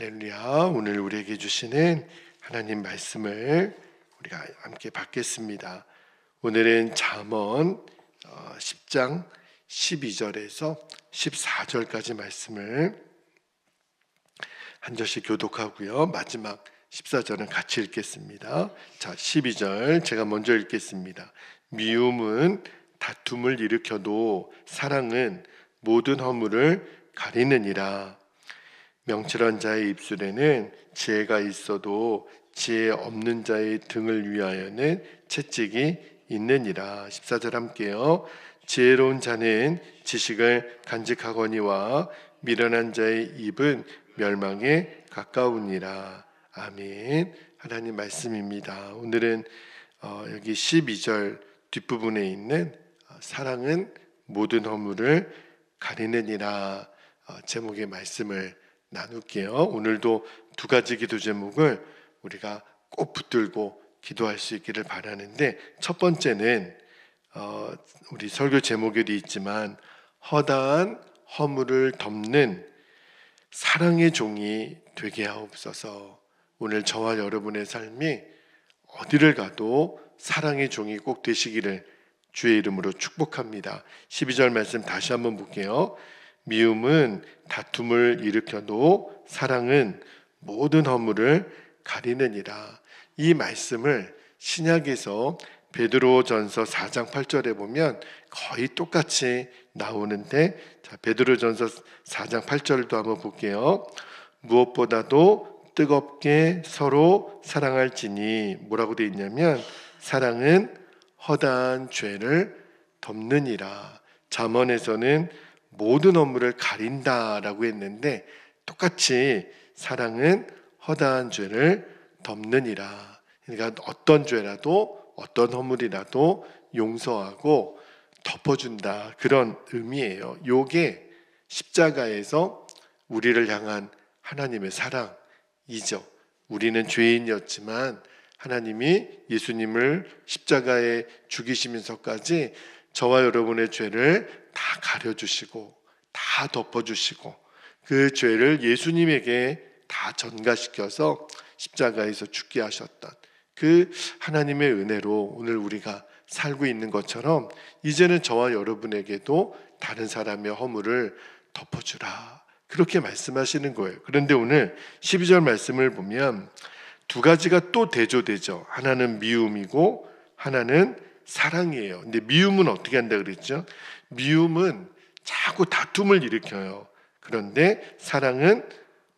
할렐루야. 오늘 우리에게 주시는 하나님 말씀을 우리가 함께 받겠습니다. 오늘은 잠언 어, 10장 12절에서 14절까지 말씀을 한 절씩 교독하고요. 마지막 14절은 같이 읽겠습니다. 자, 12절 제가 먼저 읽겠습니다. 미움은 다툼을 일으켜도 사랑은 모든 허물을 가리느니라. 명철한 자의 입술에는 지혜가 있어도 지혜 없는 자의 등을 위하여는 채찍이 있느니라. 14절 함께요. 지혜로운 자는 지식을 간직하거니와 미련한 자의 입은 멸망에 가까우니라. 아멘. 하나님 말씀입니다. 오늘은 어, 여기 12절 뒷부분에 있는 어, 사랑은 모든 허물을 가리느니라 어, 제목의 말씀을 나눌게요. 오늘도 두 가지 기도 제목을 우리가 꼭 붙들고 기도할 수 있기를 바라는데 첫 번째는 어, 우리 설교 제목에도 있지만 허다한 허물을 덮는 사랑의 종이 되게 하옵소서. 오늘 저와 여러분의 삶이 어디를 가도 사랑의 종이 꼭 되시기를 주의 이름으로 축복합니다. 12절 말씀 다시 한번 볼게요. 미움은 다툼을 일으켜도 사랑은 모든 허물을 가리느니라. 이 말씀을 신약에서 베드로전서 4장 8절에 보면 거의 똑같이 나오는데 자, 베드로전서 4장 8절도 한번 볼게요. 무엇보다도 뜨겁게 서로 사랑할지니 뭐라고 되어 있냐면 사랑은 허다한 죄를 덮느니라. 잠언에서는 모든 업무를 가린다라고 했는데 똑같이 사랑은 허다한 죄를 덮느니라. 그러니까 어떤 죄라도 어떤 허물이라도 용서하고 덮어준다 그런 의미예요. 요게 십자가에서 우리를 향한 하나님의 사랑이죠. 우리는 죄인이었지만 하나님이 예수님을 십자가에 죽이시면서까지 저와 여러분의 죄를 다 가려주시고 다 덮어주시고 그 죄를 예수님에게 다 전가시켜서 십자가에서 죽게 하셨던 그 하나님의 은혜로 오늘 우리가 살고 있는 것처럼 이제는 저와 여러분에게도 다른 사람의 허물을 덮어주라. 그렇게 말씀하시는 거예요. 그런데 오늘 12절 말씀을 보면 두 가지가 또 대조되죠. 하나는 미움이고 하나는 사랑이에요. 근데 미움은 어떻게 한다 그랬죠? 미움은 자꾸 다툼을 일으켜요. 그런데 사랑은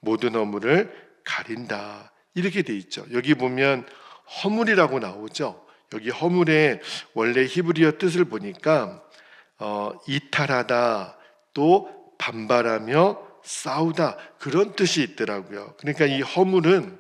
모든 허물을 가린다. 이렇게 돼 있죠. 여기 보면 허물이라고 나오죠. 여기 허물의 원래 히브리어 뜻을 보니까 어, 이탈하다 또 반발하며 싸우다 그런 뜻이 있더라고요. 그러니까 이 허물은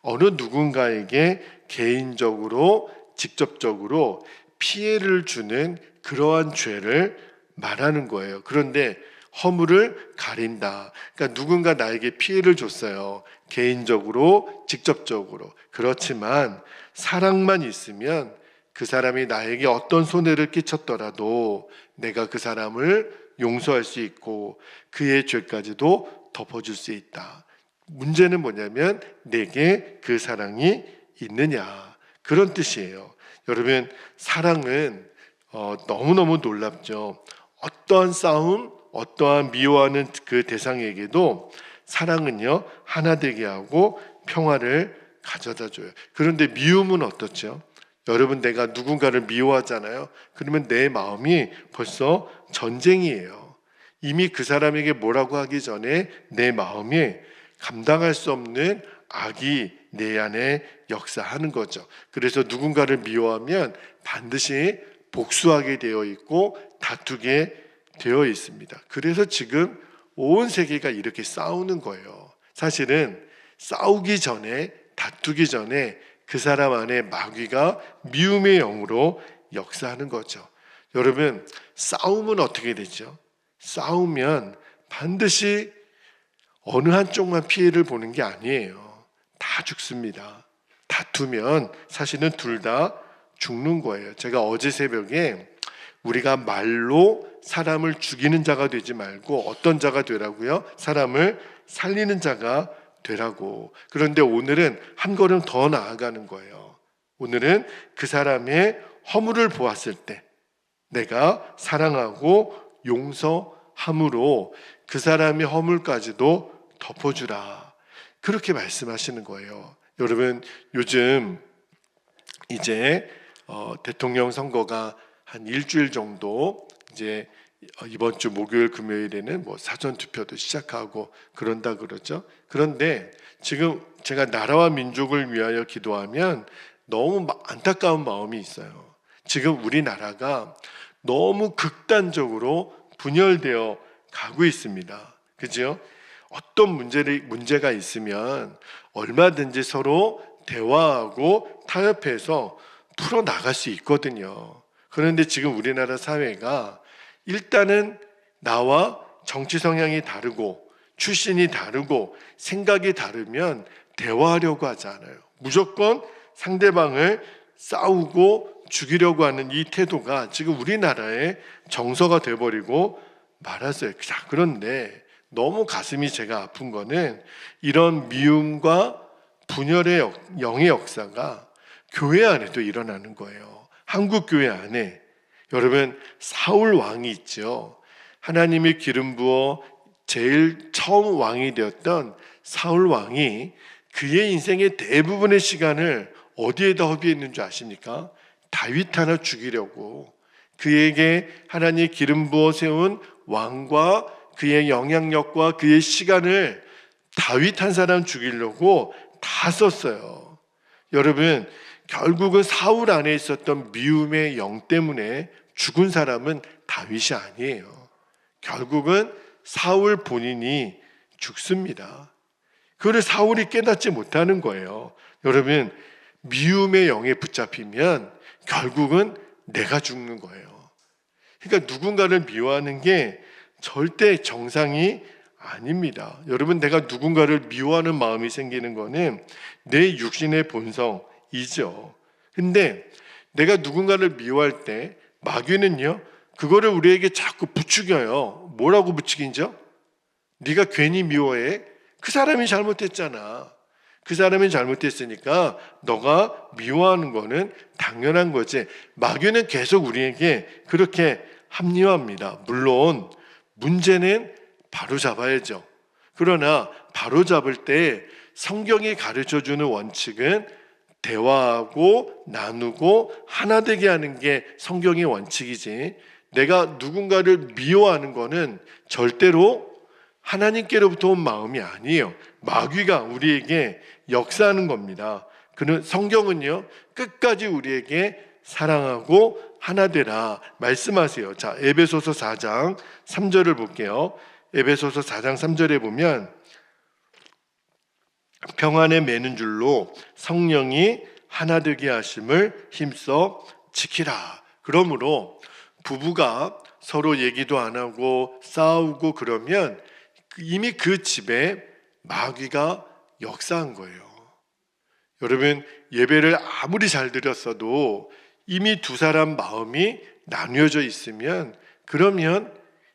어느 누군가에게 개인적으로 직접적으로 피해를 주는 그러한 죄를 말하는 거예요. 그런데 허물을 가린다. 그러니까 누군가 나에게 피해를 줬어요. 개인적으로, 직접적으로. 그렇지만 사랑만 있으면 그 사람이 나에게 어떤 손해를 끼쳤더라도 내가 그 사람을 용서할 수 있고 그의 죄까지도 덮어줄 수 있다. 문제는 뭐냐면 내게 그 사랑이 있느냐. 그런 뜻이에요. 여러분, 사랑은 어, 너무너무 놀랍죠. 어떠한 싸움, 어떠한 미워하는 그 대상에게도 사랑은요, 하나 되게 하고 평화를 가져다 줘요. 그런데 미움은 어떻죠? 여러분, 내가 누군가를 미워하잖아요. 그러면 내 마음이 벌써 전쟁이에요. 이미 그 사람에게 뭐라고 하기 전에 내 마음이 감당할 수 없는 악이 내 안에 역사하는 거죠. 그래서 누군가를 미워하면 반드시 복수하게 되어 있고 다투게 되어 있습니다. 그래서 지금 온 세계가 이렇게 싸우는 거예요. 사실은 싸우기 전에 다투기 전에 그 사람 안에 마귀가 미움의 영으로 역사하는 거죠. 여러분, 싸움은 어떻게 되죠? 싸우면 반드시 어느 한쪽만 피해를 보는 게 아니에요. 다 죽습니다. 다투면 사실은 둘 다 죽는 거예요. 제가 어제 새벽에 우리가 말로 사람을 죽이는 자가 되지 말고 어떤 자가 되라고요? 사람을 살리는 자가 되라고. 그런데 오늘은 한 걸음 더 나아가는 거예요. 오늘은 그 사람의 허물을 보았을 때 내가 사랑하고 용서함으로 그 사람의 허물까지도 덮어주라. 그렇게 말씀하시는 거예요. 여러분, 요즘 이제 어, 대통령 선거가 한 일주일 정도 이제 어, 이번 주 목요일 금요일에는 뭐 사전 투표도 시작하고 그런다 그러죠. 그런데 지금 제가 나라와 민족을 위하여 기도하면 너무 마- 안타까운 마음이 있어요. 지금 우리나라가 너무 극단적으로 분열되어 가고 있습니다. 그죠? 어떤 문제를, 문제가 있으면 얼마든지 서로 대화하고 타협해서 풀어 나갈 수 있거든요. 그런데 지금 우리나라 사회가 일단은 나와 정치 성향이 다르고 출신이 다르고 생각이 다르면 대화하려고 하지 않아요. 무조건 상대방을 싸우고 죽이려고 하는 이 태도가 지금 우리나라의 정서가 돼버리고 말았어요. 자, 그런데 너무 가슴이 제가 아픈 거는 이런 미움과 분열의 역, 영의 역사가 교회 안에도 일어나는 거예요. 한국 교회 안에 여러분 사울 왕이 있죠. 하나님이 기름 부어 제일 처음 왕이 되었던 사울 왕이 그의 인생의 대부분의 시간을 어디에다 허비했는 줄 아십니까? 다윗 하나 죽이려고 그에게 하나님 기름 부어 세운 왕과 그의 영향력과 그의 시간을 다윗 한 사람 죽이려고 다 썼어요. 여러분, 결국은 사울 안에 있었던 미움의 영 때문에 죽은 사람은 다윗이 아니에요. 결국은 사울 본인이 죽습니다. 그걸 사울이 깨닫지 못하는 거예요. 여러분, 미움의 영에 붙잡히면 결국은 내가 죽는 거예요. 그러니까 누군가를 미워하는 게 절대 정상이 아닙니다. 여러분, 내가 누군가를 미워하는 마음이 생기는 거는 내 육신의 본성이죠. 근데 내가 누군가를 미워할 때 마귀는요, 그거를 우리에게 자꾸 부추겨요. 뭐라고 부추긴죠? 네가 괜히 미워해? 그 사람이 잘못했잖아. 그 사람이 잘못했으니까 너가 미워하는 거는 당연한 거지. 마귀는 계속 우리에게 그렇게 합리화합니다. 물론 문제는 바로 잡아야죠. 그러나 바로 잡을 때 성경이 가르쳐 주는 원칙은 대화하고 나누고 하나 되게 하는 게 성경의 원칙이지. 내가 누군가를 미워하는 거는 절대로 하나님께로부터 온 마음이 아니에요. 마귀가 우리에게 역사하는 겁니다. 그는 성경은요 끝까지 우리에게 사랑하고 하나 되라 말씀하세요. 자 에베소서 4장 3절을 볼게요. 에베소서 4장 3절에 보면 평안에 매는 줄로 성령이 하나 되게 하심을 힘써 지키라. 그러므로 부부가 서로 얘기도 안 하고 싸우고 그러면 이미 그 집에 마귀가 역사한 거예요. 여러분 예배를 아무리 잘 드렸어도 이미 두 사람 마음이 나뉘어져 있으면 그러면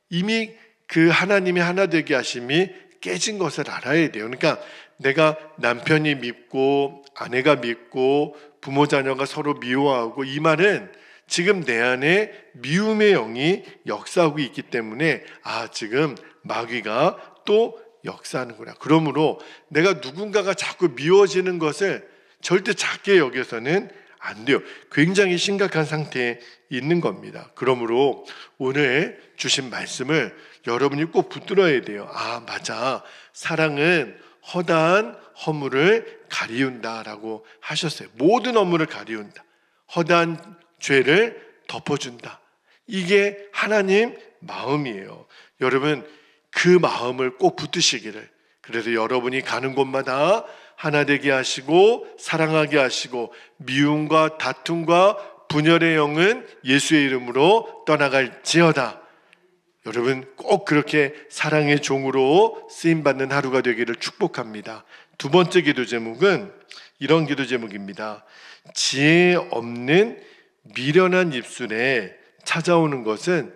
이미 그 하나님의 하나 되게 하심이 깨진 것을 알아야 돼요. 그러니까 내가 남편이 믿고 아내가 믿고 부모 자녀가 서로 미워하고 이 말은 지금 내 안에 미움의 영이 역사하고 있기 때문에 아 지금 마귀가 또 역사하는구나. 그러므로 내가 누군가가 자꾸 미워지는 것을 절대 작게 여겨서는 안 돼요. 굉장히 심각한 상태에 있는 겁니다. 그러므로 오늘 주신 말씀을 여러분이 꼭 붙들어야 돼요. 아, 맞아. 사랑은 허다한 허물을 가리운다라고 하셨어요. 모든 허물을 가리운다. 허다한 죄를 덮어준다. 이게 하나님 마음이에요. 여러분, 그 마음을 꼭 붙드시기를. 그래서 여러분이 가는 곳마다 하나 되게 하시고 사랑하게 하시고 미움과 다툼과 분열의 영은 예수의 이름으로 떠나갈지어다. 여러분 꼭 그렇게 사랑의 종으로 쓰임 받는 하루가 되기를 축복합니다. 두 번째 기도 제목은 이런 기도 제목입니다. 지혜 없는 미련한 입술에 찾아오는 것은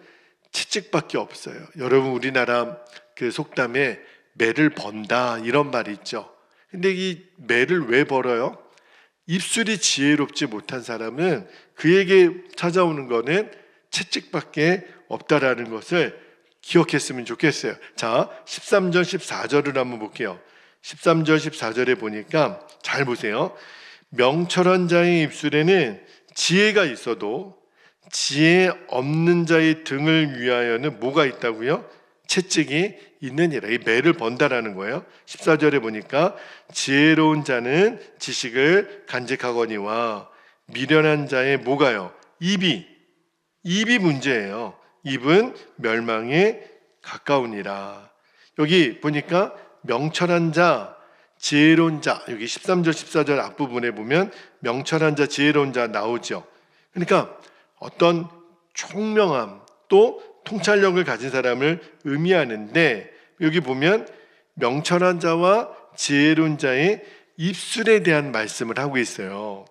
채찍밖에 없어요. 여러분 우리나라 그 속담에 매를 번다 이런 말이 있죠. 근데 이 매를 왜 벌어요? 입술이 지혜롭지 못한 사람은 그에게 찾아오는 거는 채찍밖에 없다라는 것을 기억했으면 좋겠어요. 자, 13절, 14절을 한번 볼게요. 13절, 14절에 보니까 잘 보세요. 명철한 자의 입술에는 지혜가 있어도 지혜 없는 자의 등을 위하여는 뭐가 있다고요? 채찍이 있느니라. 이 매를 번다라는 거예요. 14절에 보니까 지혜로운 자는 지식을 간직하거니와 미련한 자의 뭐가요? 입이 입이 문제예요. 입은 멸망에 가까우니라. 여기 보니까 명철한 자, 지혜로운 자, 여기 13절, 14절 앞부분에 보면 명철한 자, 지혜로운 자 나오죠. 그러니까 어떤 총명함 또 통찰력을 가진 사람을 의미하는데 여기 보면 명철한 자와 지혜로운 자의 입술에 대한 말씀을 하고 있어요.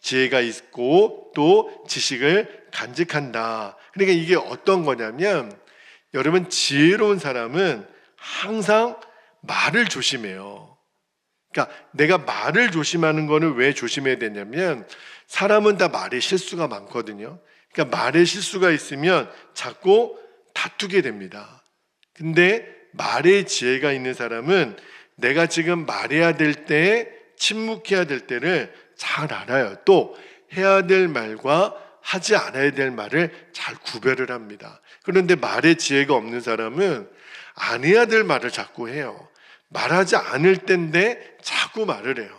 지혜가 있고 또 지식을 간직한다. 그러니까 이게 어떤 거냐면 여러분 지혜로운 사람은 항상 말을 조심해요. 그러니까 내가 말을 조심하는 거는 왜 조심해야 되냐면 사람은 다 말에 실수가 많거든요. 그러니까 말에 실수가 있으면 자꾸 다투게 됩니다. 근데 말에 지혜가 있는 사람은 내가 지금 말해야 될 때, 침묵해야 될 때를 잘 알아요. 또 해야 될 말과 하지 않아야 될 말을 잘 구별을 합니다. 그런데 말에 지혜가 없는 사람은 안 해야 될 말을 자꾸 해요. 말하지 않을 때인데 자꾸 말을 해요.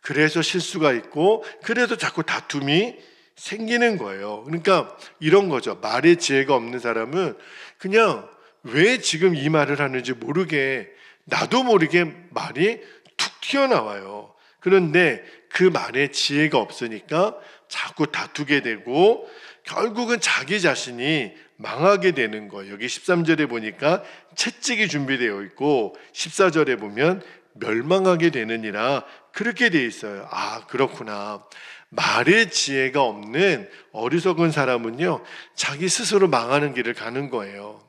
그래서 실수가 있고, 그래서 자꾸 다툼이 생기는 거예요. 그러니까 이런 거죠. 말에 지혜가 없는 사람은 그냥 왜 지금 이 말을 하는지 모르게 나도 모르게 말이 툭 튀어나와요. 그런데 그 말에 지혜가 없으니까 자꾸 다투게 되고 결국은 자기 자신이 망하게 되는 거예요. 여기 13절에 보니까 채찍이 준비되어 있고 14절에 보면 멸망하게 되느니라 그렇게 돼 있어요. 아, 그렇구나. 말의 지혜가 없는 어리석은 사람은요, 자기 스스로 망하는 길을 가는 거예요.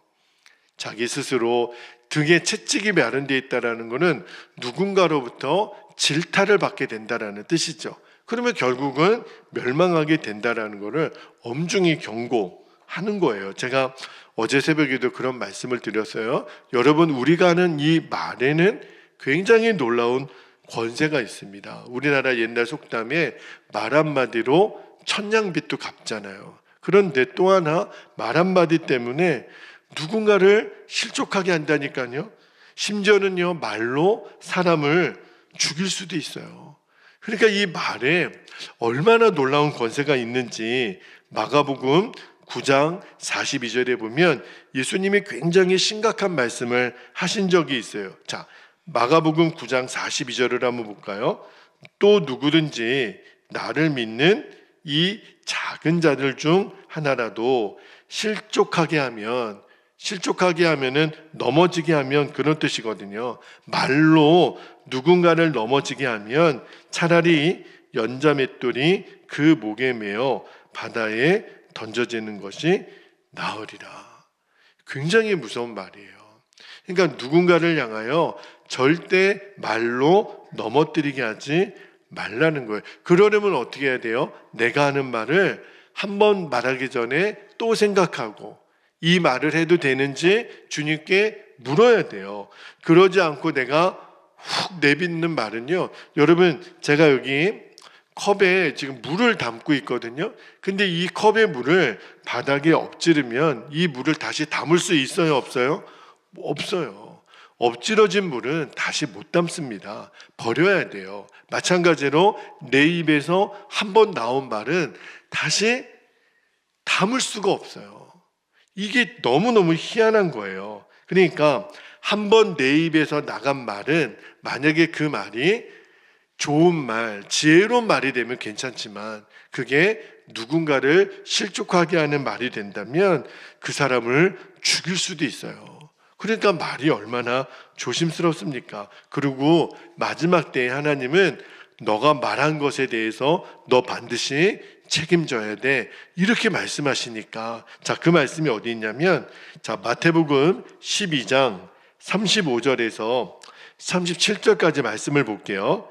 자기 스스로 등에 채찍이 마련되어 있다라는 것은 누군가로부터 질타를 받게 된다라는 뜻이죠. 그러면 결국은 멸망하게 된다라는 것을 엄중히 경고하는 거예요. 제가 어제 새벽에도 그런 말씀을 드렸어요. 여러분, 우리가 하는 이 말에는 굉장히 놀라운 권세가 있습니다. 우리나라 옛날 속담에 말 한마디로 천냥빚도 갚잖아요. 그런데 또 하나 말 한마디 때문에 누군가를 실족하게 한다니까요. 심지어는요, 말로 사람을 죽일 수도 있어요. 그러니까 이 말에 얼마나 놀라운 권세가 있는지 마가복음 9장 42절에 보면 예수님이 굉장히 심각한 말씀을 하신 적이 있어요. 자, 마가복음 9장 42절을 한번 볼까요? 또 누구든지 나를 믿는 이 작은 자들 중 하나라도 실족하게 하면 실족하게 하면은 넘어지게 하면 그런 뜻이거든요. 말로 누군가를 넘어지게 하면 차라리 연자 맷돌이 그 목에 매어 바다에 던져지는 것이 나으리라. 굉장히 무서운 말이에요. 그러니까 누군가를 향하여 절대 말로 넘어뜨리게 하지 말라는 거예요. 그러려면 어떻게 해야 돼요? 내가 하는 말을 한 번 말하기 전에 또 생각하고 이 말을 해도 되는지 주님께 물어야 돼요. 그러지 않고 내가 훅 내뱉는 말은요. 여러분, 제가 여기 컵에 지금 물을 담고 있거든요. 근데 이 컵의 물을 바닥에 엎지르면 이 물을 다시 담을 수 있어요? 없어요? 없어요. 엎질러진 물은 다시 못 담습니다. 버려야 돼요. 마찬가지로 내 입에서 한 번 나온 말은 다시 담을 수가 없어요. 이게 너무너무 희한한 거예요. 그러니까 한 번 내 입에서 나간 말은 만약에 그 말이 좋은 말, 지혜로운 말이 되면 괜찮지만 그게 누군가를 실족하게 하는 말이 된다면 그 사람을 죽일 수도 있어요. 그러니까 말이 얼마나 조심스럽습니까? 그리고 마지막 때에 하나님은 너가 말한 것에 대해서 너 반드시 책임져야 돼. 이렇게 말씀하시니까. 자, 그 말씀이 어디 있냐면, 자, 마태복음 12장 35절에서 37절까지 말씀을 볼게요.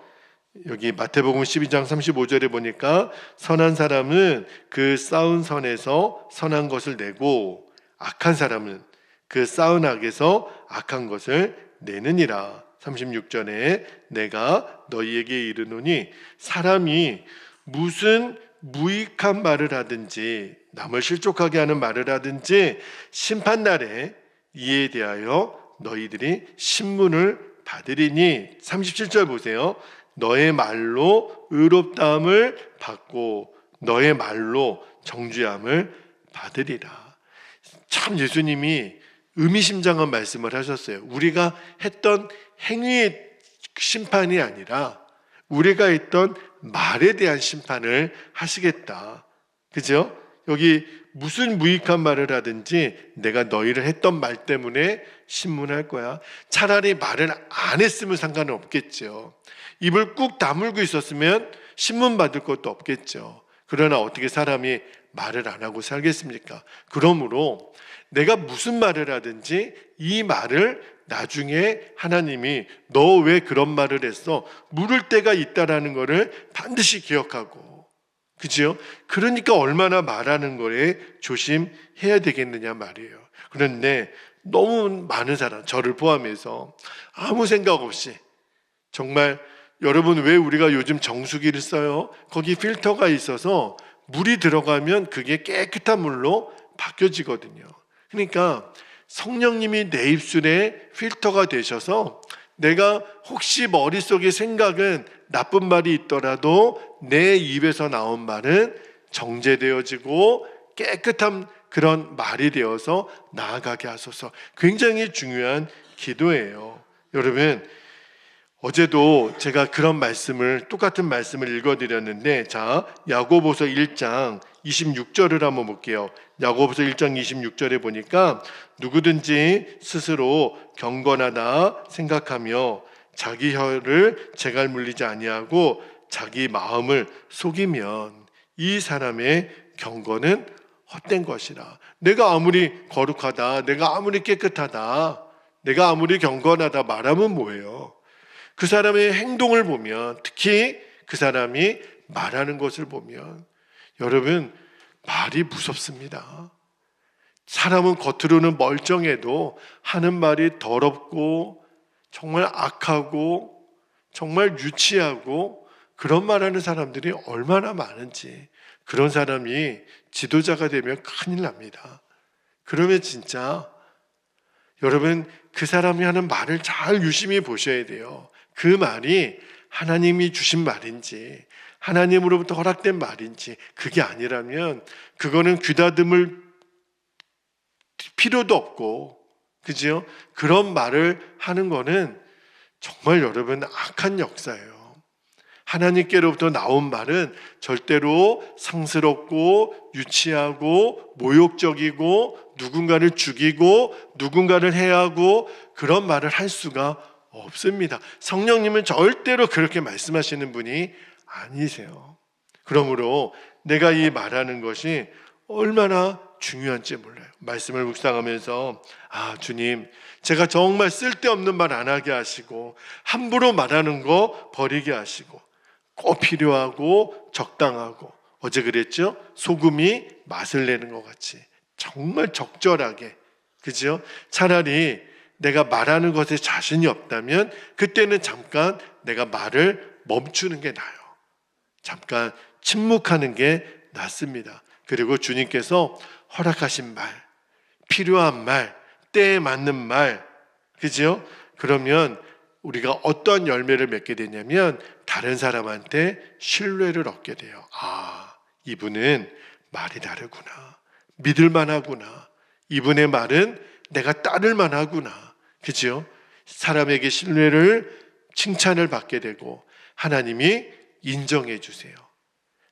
여기 마태복음 12장 35절에 보니까 선한 사람은 그 쌓은 선에서 선한 것을 내고 악한 사람은 그 쌓은 악에서 악한 것을 내느니라. 36절에 내가 너희에게 이르노니 사람이 무슨 무익한 말을 하든지 남을 실족하게 하는 말을 하든지 심판날에 이에 대하여 너희들이 신문을 받으리니 37절 보세요. 너의 말로 의롭다함을 받고 너의 말로 정죄함을 받으리라. 참 예수님이 의미심장한 말씀을 하셨어요. 우리가 했던 행위의 심판이 아니라 우리가 했던 말에 대한 심판을 하시겠다. 그죠? 여기 무슨 무익한 말을 하든지 내가 너희를 했던 말 때문에 신문할 거야. 차라리 말을 안 했으면 상관은 없겠죠. 입을 꾹 다물고 있었으면 신문 받을 것도 없겠죠. 그러나 어떻게 사람이 말을 안 하고 살겠습니까? 그러므로 내가 무슨 말을 하든지 이 말을 나중에 하나님이 너 왜 그런 말을 했어? 물을 때가 있다라는 것을 반드시 기억하고 그죠? 그러니까 얼마나 말하는 거에 조심해야 되겠느냐 말이에요. 그런데 너무 많은 사람, 저를 포함해서 아무 생각 없이 정말 여러분 왜 우리가 요즘 정수기를 써요? 거기 필터가 있어서 물이 들어가면 그게 깨끗한 물로 바뀌어지거든요. 그러니까 성령님이 내 입술에 필터가 되셔서 내가 혹시 머릿속에 생각은 나쁜 말이 있더라도 내 입에서 나온 말은 정제되어지고 깨끗한 그런 말이 되어서 나아가게 하소서. 굉장히 중요한 기도예요. 여러분, 어제도 제가 그런 말씀을 똑같은 말씀을 읽어드렸는데 자 야고보서 1장 26절을 한번 볼게요. 야고보서 1장 26절에 보니까 누구든지 스스로 경건하다 생각하며 자기 혀를 제갈 물리지 아니하고 자기 마음을 속이면 이 사람의 경건은 헛된 것이라. 내가 아무리 거룩하다, 내가 아무리 깨끗하다, 내가 아무리 경건하다 말하면 뭐예요? 그 사람의 행동을 보면 특히 그 사람이 말하는 것을 보면 여러분 말이 무섭습니다. 사람은 겉으로는 멀쩡해도 하는 말이 더럽고 정말 악하고 정말 유치하고 그런 말하는 사람들이 얼마나 많은지 그런 사람이 지도자가 되면 큰일 납니다. 그러면 진짜 여러분 그 사람이 하는 말을 잘 유심히 보셔야 돼요. 그 말이 하나님이 주신 말인지 하나님으로부터 허락된 말인지 그게 아니라면 그거는 귀다듬을 필요도 없고 그지요? 그런 말을 하는 거는 정말 여러분 악한 역사예요. 하나님께로부터 나온 말은 절대로 상스럽고 유치하고 모욕적이고 누군가를 죽이고 누군가를 해하고 그런 말을 할 수가 없습니다. 성령님은 절대로 그렇게 말씀하시는 분이 아니세요. 그러므로 내가 이 말하는 것이 얼마나 중요한지 몰라요. 말씀을 묵상하면서 아 주님 제가 정말 쓸데없는 말 안 하게 하시고 함부로 말하는 거 버리게 하시고 꼭 필요하고 적당하고 어제 그랬죠? 소금이 맛을 내는 것 같이 정말 적절하게 그죠? 차라리 내가 말하는 것에 자신이 없다면 그때는 잠깐 내가 말을 멈추는 게 나아요. 잠깐 침묵하는 게 낫습니다. 그리고 주님께서 허락하신 말, 필요한 말, 때에 맞는 말, 그죠? 그러면 우리가 어떤 열매를 맺게 되냐면 다른 사람한테 신뢰를 얻게 돼요. 아, 이분은 말이 다르구나. 믿을 만하구나. 이분의 말은 내가 따를 만하구나. 그죠? 사람에게 신뢰를 칭찬을 받게 되고 하나님이 인정해 주세요.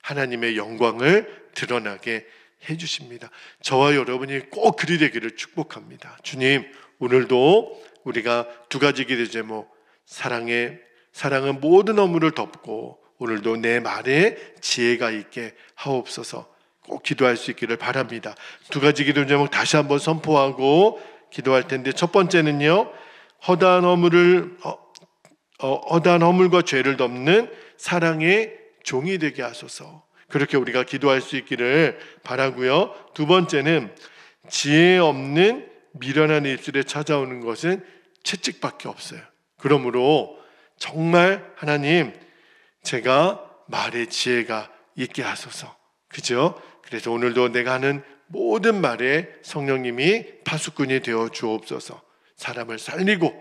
하나님의 영광을 드러나게 해 주십니다. 저와 여러분이 꼭 그리 되기를 축복합니다. 주님, 오늘도 우리가 두 가지 기도 제목 사랑의 사랑은 모든 업무를 덮고 오늘도 내 말에 지혜가 있게 하옵소서. 꼭 기도할 수 있기를 바랍니다. 두 가지 기도 제목 다시 한번 선포하고 기도할 텐데 첫 번째는요. 허다한 업무를 어, 어, 어단 허물과 죄를 덮는 사랑의 종이 되게 하소서. 그렇게 우리가 기도할 수 있기를 바라고요. 두 번째는 지혜 없는 미련한 입술에 찾아오는 것은 채찍밖에 없어요. 그러므로 정말 하나님 제가 말의 지혜가 있게 하소서. 그죠? 그래서 오늘도 내가 하는 모든 말에 성령님이 파수꾼이 되어 주옵소서. 사람을 살리고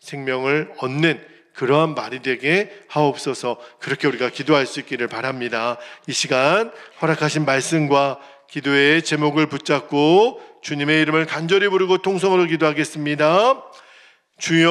생명을 얻는 그러한 말이 되게 하옵소서. 그렇게 우리가 기도할 수 있기를 바랍니다. 이 시간 허락하신 말씀과 기도의 제목을 붙잡고 주님의 이름을 간절히 부르고 통성으로 기도하겠습니다. 주여